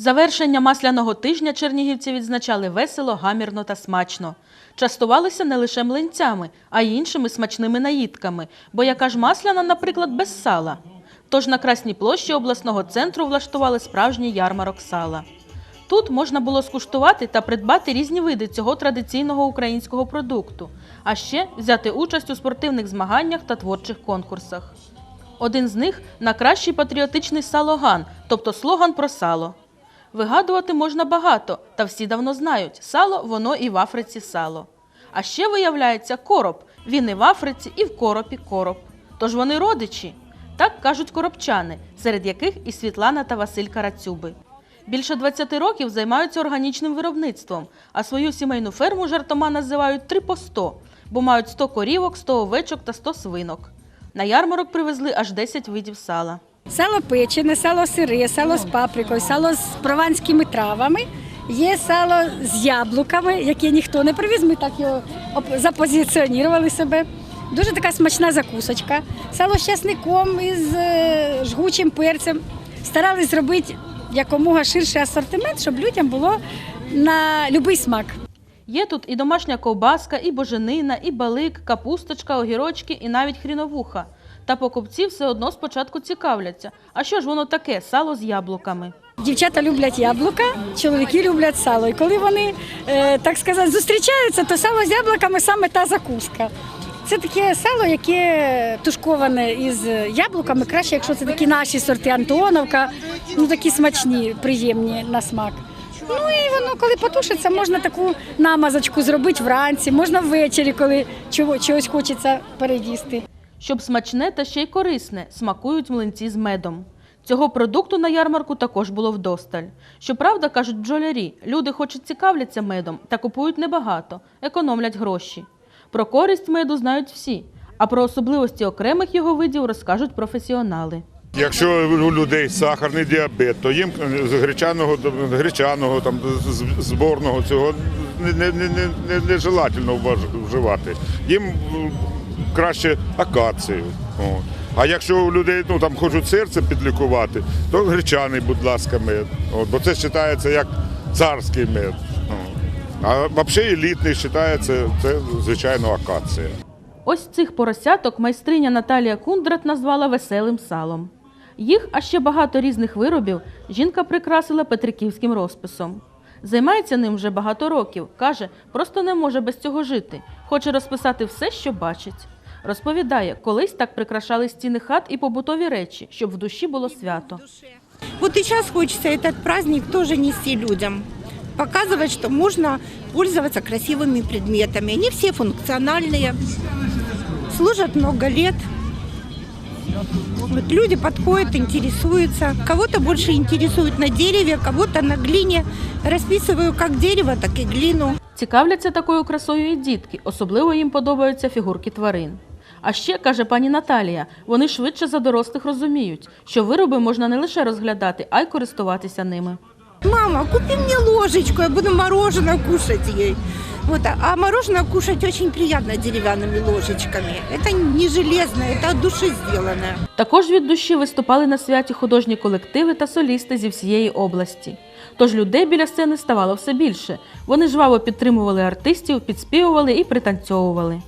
Завершення масляного тижня чернігівці відзначали весело, гамірно та смачно. Частувалися не лише млинцями, а й іншими смачними наїдками, бо яка ж масляна, наприклад, без сала. Тож на Красній площі обласного центру влаштували справжній ярмарок сала. Тут можна було скуштувати та придбати різні види цього традиційного українського продукту, а ще взяти участь у спортивних змаганнях та творчих конкурсах. Один з них на кращий патріотичний салоган, тобто слоган про сало. Вигадувати можна багато, та всі давно знають, сало воно і в Африці сало. А ще виявляється короб. Він і в Африці, і в коропі короб. Тож вони родичі. Так кажуть коробчани, серед яких і Світлана та Василь Карацюби. Більше 20 років займаються органічним виробництвом, а свою сімейну ферму жартома називають три по 100, бо мають 100 корівок, 100 овечок та 100 свинок. На ярмарок привезли аж 10 видів сала. Сало печене, сало сире, сало з паприкою, сало з прованськими травами. Є сало з яблуками, яке ніхто не привіз. Ми так його запозиціонували себе. Дуже така смачна закусочка. Сало з часником із е, жгучим перцем. Старались зробити якомога ширший асортимент, щоб людям було на будь-який смак. Є тут і домашня ковбаска, і боженина, і балик, капусточка, огірочки, і навіть хріновуха. Та покупці все одно спочатку цікавляться. А що ж воно таке сало з яблуками? Дівчата люблять яблука, чоловіки люблять сало. І коли вони, е, так сказати, зустрічаються, то сало з яблуками саме та закуска. Це таке сало, яке тушковане із яблуками. Краще, якщо це такі наші сорти Антоновка, ну такі смачні, приємні на смак. Ну і воно, коли потушиться, можна таку намазочку зробити вранці, можна ввечері, коли чого, чогось хочеться переїсти. Щоб смачне та ще й корисне, смакують млинці з медом. Цього продукту на ярмарку також було вдосталь. Щоправда, кажуть бджолярі, люди хоч і цікавляться медом та купують небагато, економлять гроші. Про користь меду знають всі, а про особливості окремих його видів розкажуть професіонали. Якщо у людей сахарний діабет, то їм з гречаного гречаного там зборного цього не, не, не, не, не, вживати. Їм краще акацію. А якщо у людей ну там хочуть серце підлікувати, то гречаний, будь ласка, мед. От, бо це вважається як царський мед. А взагалі елітний вважається це звичайно акація. Ось цих поросяток майстриня Наталія Кундрат назвала веселим салом. Їх, а ще багато різних виробів, жінка прикрасила петриківським розписом. Займається ним вже багато років. Каже, просто не може без цього жити. Хоче розписати все, що бачить. Розповідає, колись так прикрашали стіни хат і побутові речі, щоб в душі було свято. Вот и сейчас хочется этот праздник тоже нести людям. Показывать, что можно пользоваться красивыми предметами. Они все функциональные, служат много лет. Вот люди подходят, интересуются. Кого-то больше интересует на дереве, кого-то на глине. Расписываю как дерево, так и глину. Цікавляться такою красою і дітки, особливо їм подобаються фігурки тварин. А ще, каже пані Наталія, вони швидше за дорослих розуміють, що вироби можна не лише розглядати, а й користуватися ними. Мама, купи мне ложечку, я буду мороженое кушать ей. Вот, а- а мороженое кушать очень приятно деревянными ложечками. Это не железное, это от души сделанное. Також від душі виступали на святі художні колективи та солісти зі всієї області. Тож людей біля сцени ставало все більше. Вони жваво підтримували артистів, підспівували і пританцьовували.